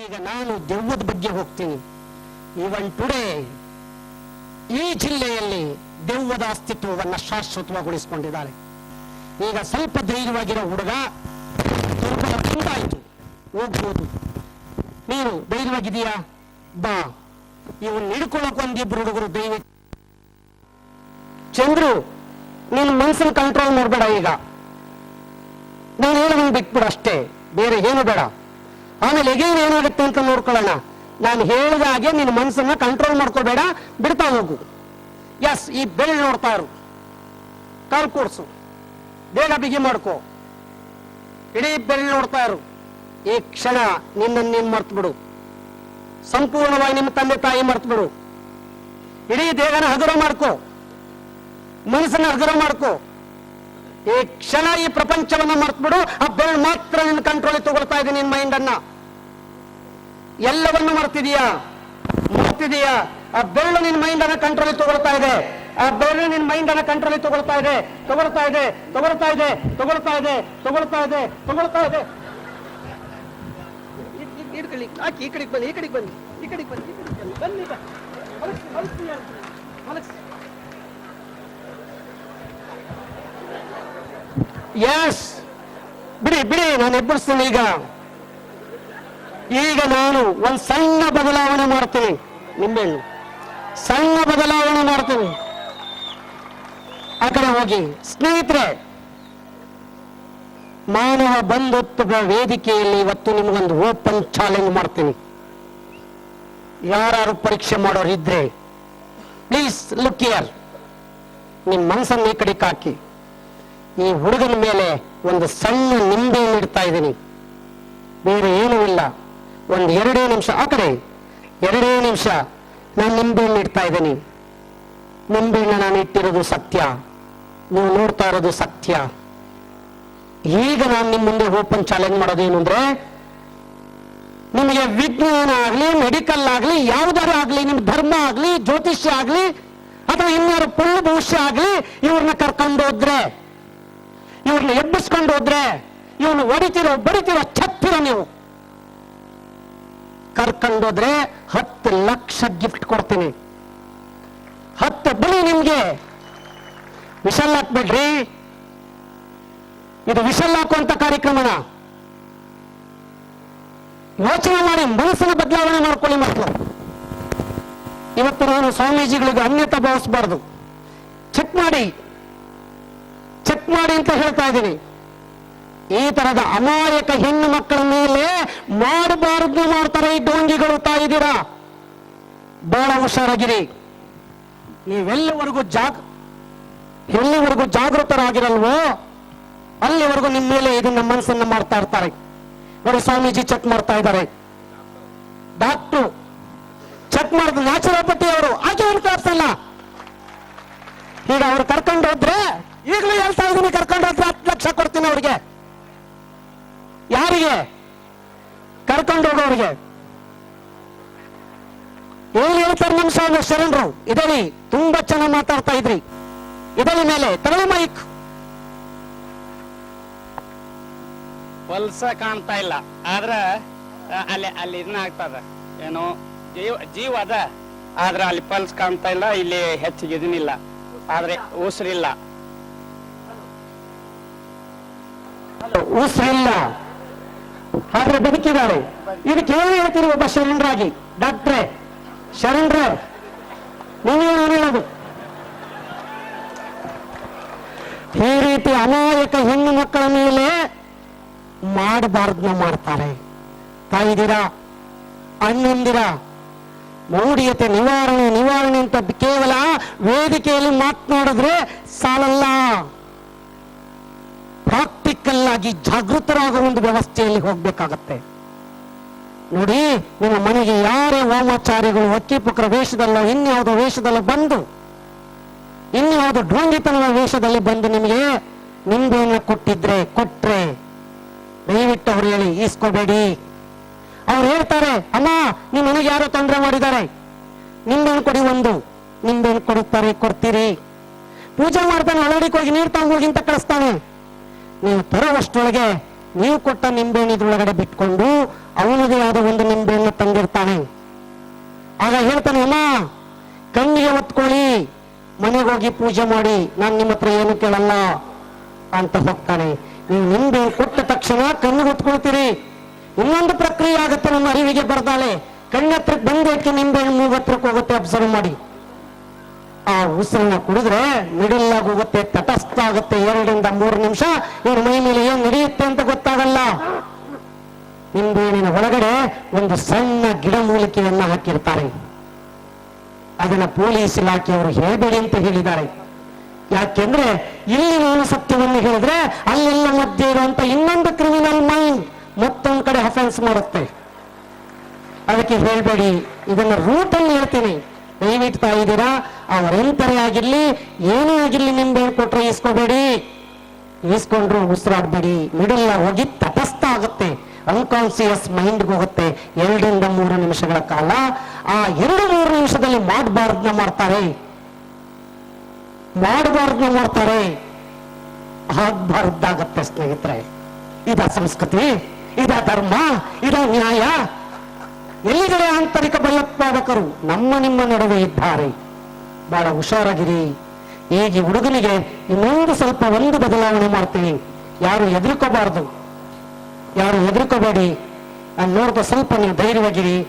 ಈಗ ನಾನು ದೆವ್ವದ ಬಗ್ಗೆ ಹೋಗ್ತೀನಿ. ಇವನ್ ಟುಡೇ ಈ ಜಿಲ್ಲೆಯಲ್ಲಿ ದೆವ್ವದ ಅಸ್ತಿತ್ವವನ್ನು ಶಾಶ್ವತವಾಗಿಗೊಳಿಸಿಕೊಂಡಿದ್ದಾರೆ ಈಗ ಸ್ವಲ್ಪ ಧೈರ್ಯವಾಗಿರೋ ಹುಡುಗ ತುಂಡಾಯ್ತು ಹೋಗ್ಬೋದು. ನೀನು ಧೈರ್ಯವಾಗಿದೆಯಾ ಬಾ. ಇವನ್ ಹಿಡ್ಕೊಳಕ್ ಒಂದಿಬ್ರು ಹುಡುಗರು ದೈವ ಚಂದ್ರು, ನೀನು ಮನ್ಸನ್ ಕಂಟ್ರೋಲ್ ಮಾಡಬೇಡ ಈಗ. ನಾನು ಬಿಟ್ಬಿಡು ಅಷ್ಟೇ. ಬೇರೆ ಏನು ಬೇಡ. ಆಮೇಲೆ ಎಗೇನ್ ಏನಾಗುತ್ತೆ ಅಂತ ನೋಡ್ಕೊಳ್ಳೋಣ. ನಾನು ಹೇಳಿದ ಹಾಗೆ ನಿನ್ನ ಮನಸ್ಸನ್ನ ಕಂಟ್ರೋಲ್ ಮಾಡ್ಕೋಬೇಡ, ಬಿಡ್ತಾ ಹೋಗು. ಎಸ್ ಈ ಬೆಳೆ ನೋಡ್ತಾ ಇರು. ಕಾಲ್ ಕೂಡ್ಸು. ಬೇಗ ಬಿಗಿ ಮಾಡ್ಕೋ. ಇಡೀ ಬೆಳೆ ನೋಡ್ತಾ ಇರು. ಈ ಕ್ಷಣ ನಿನ್ನನ್ನು ನೀನ್ ಮರ್ತು ಬಿಡು. ಸಂಪೂರ್ಣವಾಗಿ ನಿಮ್ಮ ತಂದೆ ತಾಯಿ ಮರ್ತು ಬಿಡು. ಇಡೀ ದೇಹನ ಹಗುರ ಮಾಡ್ಕೋ. ಮನಸ್ಸನ್ನ ಹಗುರ ಮಾಡ್ಕೋ. ಈ ಕ್ಷಣ ಈ ಪ್ರಪಂಚವನ್ನ ಮರ್ತ್ಬಿಡು ಆ ಬೆರಳು ಮಾತ್ರ ನಿನ್ನ ಕಂಟ್ರೋಲ್ ತಗೊಳ್ತಾ ಇದೆ ನಿನ್ನ ಮೈಂಡ್ ಅನ್ನ. ಎಲ್ಲವನ್ನು ಮರ್ತಿದೀಯಾ? ಮರ್ತಿದೀಯಾ? ಆ ಬೆರಳು ನಿನ್ನ ಮೈಂಡ್ ಅನ್ನ ಕಂಟ್ರೋಲ್ ತಗೊಳ್ತಾ ಇದೆ. ಆ ಬೆರಳು ನಿನ್ನ ಮೈಂಡ್ ಅನ್ನ ಕಂಟ್ರೋಲ್ ತಗೊಳ್ತಾ ಇದೆ. ತಗೊಳ್ತಾ ಇದೆ. ತಗೊಳ್ತಾ ಇದೆ. ತಗೊಳ್ತಾ ಇದೆ. ತಗೊಳ್ತಾ ಇದೆ. ತಗೊಳ್ತಾ ಇದೆ. ಇಡ್ಕೊಳ್ಳಿ ಈ ಕಡೆಗೆ ಬನ್ನಿ ಈ ಕಡೆಗೆ ಬನ್ನಿ ಈ ಕಡೆಗೆ ಬನ್ನಿ ಈ ಕಡೆಗೆ ಬನ್ನಿ. ಬನ್ನಿ. ಮಲಗ್ಸಿ. ಮಲಗ್ಸಿ. ಎಸ್ ಬಿಡಿ ಬಿಡಿ ನಾನು ಎಬ್ಬರಿಸ್ತೀನಿ ಈಗ. ಈಗ ನಾನು ಒಂದು ಸಣ್ಣ ಬದಲಾವಣೆ ಮಾಡ್ತೀನಿ. ನಿಂಬೆಹಣ್ಣು ಸಣ್ಣ ಬದಲಾವಣೆ ಮಾಡ್ತೀನಿ. ಆ ಕಡೆ ಹೋಗಿ. ಸ್ನೇಹಿತರೆ, ಮಾನವ ಬಂಧುತ್ವ ವೇದಿಕೆಯಲ್ಲಿ ಇವತ್ತು ನಿಮಗೊಂದು ಓಪನ್ ಚಾಲೆಂಜ್ ಮಾಡ್ತೀನಿ. ಯಾರು ಪರೀಕ್ಷೆ ಮಾಡೋರು ಇದ್ರೆ ಪ್ಲೀಸ್ ಲುಕ್ ಇಯರ್ ನಿಮ್ಮ ಮನಸ್ಸನ್ನು ಈ ಕಡೆ ಕಾಕಿ. ಈ ಹುಡುಗನ ಮೇಲೆ ಒಂದು ಸಣ್ಣ ನಿಂಬೆ ನೀಡ್ತಾ ಇದ್ದೀನಿ. ಬೇರೆ ಏನೂ ಇಲ್ಲ. ಒಂದು ಎರಡೇ ನಿಮಿಷ, ಆ ಕಡೆ. ಎರಡೇ ನಿಮಿಷ. ನಾನು ನಿಂಬೆಹಣ್ಣು ಇಡ್ತಾ ಇದ್ದೀನಿ. ನಿಂಬೆಹಣ್ಣು ನಾನು ಇಟ್ಟಿರೋದು ಸತ್ಯ. ನೀವು ನೋಡ್ತಾ ಇರೋದು ಸತ್ಯ. ಈಗ ನಾನು ನಿಮ್ಮ ಮುಂದೆ ಓಪನ್ ಚಾಲೆಂಜ್ ಮಾಡೋದೇನು ಅಂದ್ರೆ, ನಿಮಗೆ ವಿಜ್ಞಾನ ಆಗಲಿ ಮೆಡಿಕಲ್ ಆಗಲಿ ಯಾವುದಾರು ಆಗಲಿ, ನಿಮ್ ಧರ್ಮ ಆಗಲಿ, ಜ್ಯೋತಿಷ್ಯ ಆಗಲಿ, ಅಥವಾ ಇನ್ಯಾರು ಪುಣ್ಯ ಭವಿಷ್ಯ ಆಗಲಿ, ಇವ್ರನ್ನ ಕರ್ಕೊಂಡು ಹೋದ್ರೆ, ಇವ್ರನ್ನ ಎಬ್ಬಿಸ್ಕೊಂಡು ಹೋದ್ರೆ ಇವನು ಹೊಡಿತಿರೋ, ಬಡಿತಿರೋ ಛತ್ತಿರೋ ನೀವು. ಕರ್ಕೊಂಡೋದ್ರೆ ಹತ್ತು ಲಕ್ಷ ಗಿಫ್ಟ್ ಕೊಡ್ತೀನಿ. ಹತ್ತು ಬಿಳಿ ನಿಮ್ಗೆ. ವಿಷಲ್ ಹಾಕ್ಬೇಡ್ರಿ. ಇದು ವಿಷಲ್ ಹಾಕುವಂತ ಕಾರ್ಯಕ್ರಮನ. ಯೋಚನೆ ಮಾಡಿ ಮನಸ್ಸಿನ ಬದಲಾವಣೆ ಮಾಡ್ಕೊಳ್ಳಿ ಮಕ್ಕಳು ಇವತ್ತು ನಾನು ಸ್ವಾಮೀಜಿಗಳಿಗೆ ಅನ್ಯತ ಭಾವಿಸಬಾರ್ದು. ಚೆಕ್ ಮಾಡಿ. ಚೆಕ್ ಮಾಡಿ ಅಂತ ಹೇಳ್ತಾ ಇದ್ದೀನಿ. ಈ ತರದ ಅಮಾಯಕ ಹೆಣ್ಣು ಮಕ್ಕಳ ಮೇಲೆ ಮಾಡಬಾರದು ಮಾಡ್ತಾರೆ ಈ ಡೋಂಗಿಗಳು ತಾಯಿದ್ದೀರಾ ಬಹಳ ಹುಷಾರಾಗಿರಿ. ನೀವೆಲ್ಲವರೆಗೂ ಜಾಗ, ಎಲ್ಲಿವರೆಗೂ ಜಾಗೃತರಾಗಿರಲ್ವೋ? ಅಲ್ಲಿವರೆಗೂ ನಿಮ್ಮ ಮೇಲೆ ಇದನ್ನ ಮನಸ್ಸನ್ನ ಮಾಡ್ತಾ ಇರ್ತಾರೆ. ನೋಡಿ ಸ್ವಾಮೀಜಿ ಚೆಕ್ ಮಾಡ್ತಾ ಇದ್ದಾರೆ. ಡಾಕ್ಟ್ರು ಚೆಕ್ ಮಾಡಿದ ನ್ಯಾಚುರೋಪತಿ ಅವರು, ಆಕೆ ಏನು ತೋರಿಸಲ್ಲ ಈಗ ಅವ್ರು ಕರ್ಕೊಂಡು ಹೋದ್ರೆ, ಈಗಲೂ ಹೇಳ್ತಾ ಇದ್ದೀನಿ ಕರ್ಕೊಂಡು ಹೋದ್ರೆ ಹತ್ತು ಲಕ್ಷ ಕೊಡ್ತೀನಿ ಅವ್ರಿಗೆ. ಯಾರಿಗೆ? ಕರ್ಕೊಂಡು ಹೋಗೋರಿಗೆ ಏನ್ ಹೇಳ್ತಾರೆ ನಿಮ್ ಸ್ವಾಮಿ ಶರಣರು? ಇದರಿ ತುಂಬಾ ಚೆನ್ನಾಗಿ ಮಾತಾಡ್ತಾ ಇದ್ರಿ. ಇದರಿ ಮೇಲೆ ತಗೊಳ್ಳಿ ಮೈಕ್ ಪಲ್ಸ ಕಾಣ್ತಾ ಇಲ್ಲ. ಆದ್ರ ಅಲ್ಲಿ ಅಲ್ಲಿ ಇದನ್ನ ಆಗ್ತದ ಏನು ಜೀವ ಜೀವ ಅದ. ಆದ್ರ ಅಲ್ಲಿ ಪಲ್ಸ್ ಕಾಣ್ತಾ ಇಲ್ಲ ಇಲ್ಲಿ ಹೆಚ್ಚಿಗೆ ಇದನ್ನಿಲ್ಲ. ಆದ್ರೆ ಉಸಿರಿಲ್ಲ. ಉಸಿರಿಲ್ಲ. ಆದ್ರೆ ಬದುಕಿದ್ದಾರೆ ಇದಕ್ಕೆ ಏನು ಹೇಳ್ತೀರಿ ಒಬ್ಬ ಶರಣರಾಗಿ? ಡಾಕ್ಟ್ರೆ, ಶರಣರೇ ನೀವೇನು ಹೇಳೋದು? ಈ ರೀತಿ ಅನಾಯಕ ಹೆಣ್ಣು ಮಕ್ಕಳ ಮೇಲೆ ಮಾಡಬಾರ್ದನ್ನ ಮಾಡ್ತಾರೆ. ತಾಯಿದಿರ ಅಣ್ಣಂದಿರ ಮೌಢ್ಯತೆ ನಿವಾರಣೆ ನಿವಾರಣೆ ಅಂತ ಕೇವಲ ವೇದಿಕೆಯಲ್ಲಿ ಮಾತನಾಡಿದ್ರೆ ಸಾಲಲ್ಲ. ಆಗಿ ಜಾಗೃತರಾಗುವ ಒಂದು ವ್ಯವಸ್ಥೆಯಲ್ಲಿ ಹೋಗಬೇಕಾಗತ್ತೆ. ನೋಡಿ, ನಿಮ್ಮ ಮನೆಗೆ ಯಾರೇ ವಾಮಾಚಾರಿಗಳು ವಕ್ಕೀಪುಕರ ವೇಷದಲ್ಲೋ, ಇನ್ಯಾವುದೋ ವೇಷದಲ್ಲೋ ಬಂದು, ಇನ್ಯಾವುದೋ ಢೋಂಗಿತನದ ವೇಷದಲ್ಲಿ ಬಂದು ನಿಮಗೆ ನಿಂಬೆಯನ್ನು ಕೊಟ್ಟಿದ್ರೆ ಕೊಟ್ರೆ, ದಯವಿಟ್ಟು ಅವ್ರು ಹೇಳಿ, ಈಸ್ಕೋಬೇಡಿ. ಅವ್ರು ಹೇಳ್ತಾರೆ, ಅಮ್ಮ, ನಿಮ್ಮ ಮನೆಗೆ ಯಾರೋ ತೊಂದರೆ ಮಾಡಿದ್ದಾರೆ. ನಿಂಬೆಹಣ್ಣು ಕೊಡಿ ಒಂದು, ನಿಂಬೆಹಣ್ಣು ಕೊಡುತ್ತಾರೆ, ಕೊಡ್ತೀರಿ. ಪೂಜೆ ಮಾಡ್ತಾನೆ ಒಳಗಡೆ ಹೋಗಿ ನೀರು ತಗೊಂಡೋಗಿ ಅಂತ ಕಳಿಸ್ತಾನೆ. ನೀವು ತರುವಷ್ಟೊಳಗೆ ನೀವು ಕೊಟ್ಟ ನಿಂಬೆಹಣ್ಣಿದೊಳಗಡೆ ಬಿಟ್ಕೊಂಡು ಅವನಿಗೆ ಯಾವ ಒಂದು ನಿಂಬೆಯನ್ನು ತಂದಿರ್ತಾನೆ. ಆಗ ಹೇಳ್ತಾನೆ, ಅಮ್ಮ, ಕಣ್ಣಿಗೆ ಒತ್ಕೊಳ್ಳಿ ಮನೆಗೆ ಹೋಗಿ ಪೂಜೆ ಮಾಡಿ, ನಾನು ನಿಮ್ಮ ಹತ್ರ ಏನು ಕೇಳಲ್ಲ ಅಂತ ಹೋಗ್ತಾನೆ. ನೀವು ನಿಂಬೆ ಕೊಟ್ಟ ತಕ್ಷಣ ಕಣ್ಣಿಗೆ ಹೊತ್ಕೊಳ್ತೀರಿ. ಇನ್ನೊಂದು ಪ್ರಕ್ರಿಯೆ ಆಗುತ್ತೆ, ನಮ್ಮ ಅರಿವಿಗೆ ಬರ್ದಾಳೆ. ಕಣ್ಣತ್ರಕ್ಕೆ ಬಂದಕ್ಕೆ ನಿಂಬೆ ಮೂವತ್ತರಕ್ಕೆ ಹೋಗುತ್ತೆ ಅಬ್ಸರ್ವ್ ಮಾಡಿ. ಆ ಉಸಿರನ್ನ ಕುಡಿದ್ರೆ ಮಿಡಲ್ ಹೋಗುತ್ತೆ ತಟಸ್ಥ ಆಗುತ್ತೆ ಎರಡರಿಂದ ಮೂರು ನಿಮಿಷ ಇವ್ರ ಮೈ ಮೇಲೆ ಏನ್ ನಡೆಯುತ್ತೆ ಅಂತ ಗೊತ್ತಾಗಲ್ಲ. ನಿಂಬೆಹಣ್ಣಿನ ಒಳಗಡೆ ಒಂದು ಸಣ್ಣ ಗಿಡಮೂಲಿಕೆಯನ್ನ ಹಾಕಿರ್ತಾರೆ. ಅದನ್ನ ಪೊಲೀಸ್ ಇಲಾಖೆಯವರು ಹೇಳಬೇಡಿ ಅಂತ ಹೇಳಿದ್ದಾರೆ. ಯಾಕೆಂದ್ರೆ ಇಲ್ಲಿ ನಾನು ಸತ್ಯವನ್ನು ಹೇಳಿದ್ರೆ ಅಲ್ಲೆಲ್ಲ ಮಧ್ಯೆ ಇರುವಂತ ಇನ್ನೊಂದು ಕ್ರಿಮಿನಲ್ ಮೈಂಡ್ ಮತ್ತೊಂದು ಕಡೆ ಅಫೆನ್ಸ್ ಮಾಡುತ್ತೆ. ಅದಕ್ಕೆ ಹೇಳ್ಬೇಡಿ. ಇದನ್ನ ರೂಟ್ ಅಲ್ಲಿ ಹೇಳ್ತೀನಿ. ದಯವಿಟ್ಟು ಇದ್ದೀರಾ ಅವರೆಂತರೇ ಆಗಿರ್ಲಿ, ಏನೇ ಆಗಿರ್ಲಿ ನಿಮ್ಗೆ ಹೇಳ್ಕೊಟ್ರೆ ಇಸ್ಕೋಬೇಡಿ ಈಸ್ಕೊಂಡ್ರು ಉಸಿರಾಡ್ಬೇಡಿ. ಮಿಡಲ್ ಹೋಗಿ ತಟಸ್ಥ ಆಗುತ್ತೆ ಅನ್ಕಾನ್ಸಿಯಸ್ ಮೈಂಡ್ ಹೋಗುತ್ತೆ. ಎರಡರಿಂದ ಮೂರು ನಿಮಿಷಗಳ ಕಾಲ. ಆ ಎರಡು ಮೂರು ನಿಮಿಷದಲ್ಲಿ ಮಾಡಬಾರ್ದನ್ನ ಮಾಡ್ತಾರೆ. ಮಾಡಬಾರ್ದನ್ನ ಮಾಡ್ತಾರೆ. ಆಗ್ಬಾರ್ದಾಗತ್ತೆ ಸ್ನೇಹಿತರೆ. ಇದ ಸಂಸ್ಕೃತಿ, ಇದ ಧರ್ಮ, ಇದ ನ್ಯಾಯ. ಎಲ್ಲಿಗಡೆ ಆಂತರಿಕ ಭಯೋತ್ಪಾದಕರು ನಮ್ಮ ನಿಮ್ಮ ನಡುವೆ ಇದ್ದಾರೆ. ಬಹಳ ಹುಷಾರಾಗಿರಿ. ಈಗ ಈ ಹುಡುಗನಿಗೆ ಇನ್ನೊಂದು ಸ್ವಲ್ಪ ಒಂದು ಬದಲಾವಣೆ ಮಾಡ್ತೀನಿ. ಯಾರು ಹೆದರ್ಕೋಬಾರ್ದು. ಯಾರು ಹೆದರ್ಕೋಬೇಡಿ. ನಾನು ನೋಡಿದ ಸ್ವಲ್ಪ ನೀವು ಧೈರ್ಯವಾಗಿರಿ.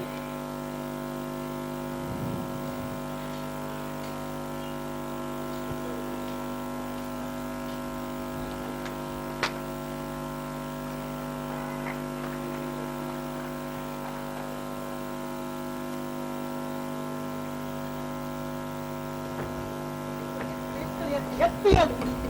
やってやる。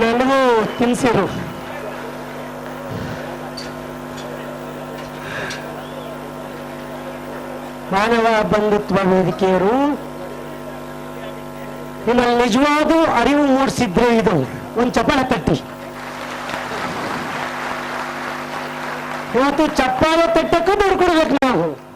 ನನಗೂ ತಿನ್ಸಿರು. ಮಾನವ ಬಂಧುತ್ವ ವೇದಿಕೆಯರು, ನಿಮ್ಮಲ್ಲಿ ನಿಜವಾದ ಅರಿವು ಮೂಡಿಸಿದ್ರೆ ಇದು ಒಂದು ಚಪ್ಪಾಳೆ ತಟ್ಟಿ. ಇವತ್ತು ಚಪ್ಪಾಳೆ ತಟ್ಟಕ್ಕೂ ದುಡ್ಡು ಕೊಡ್ಬೇಕು ನಾವು.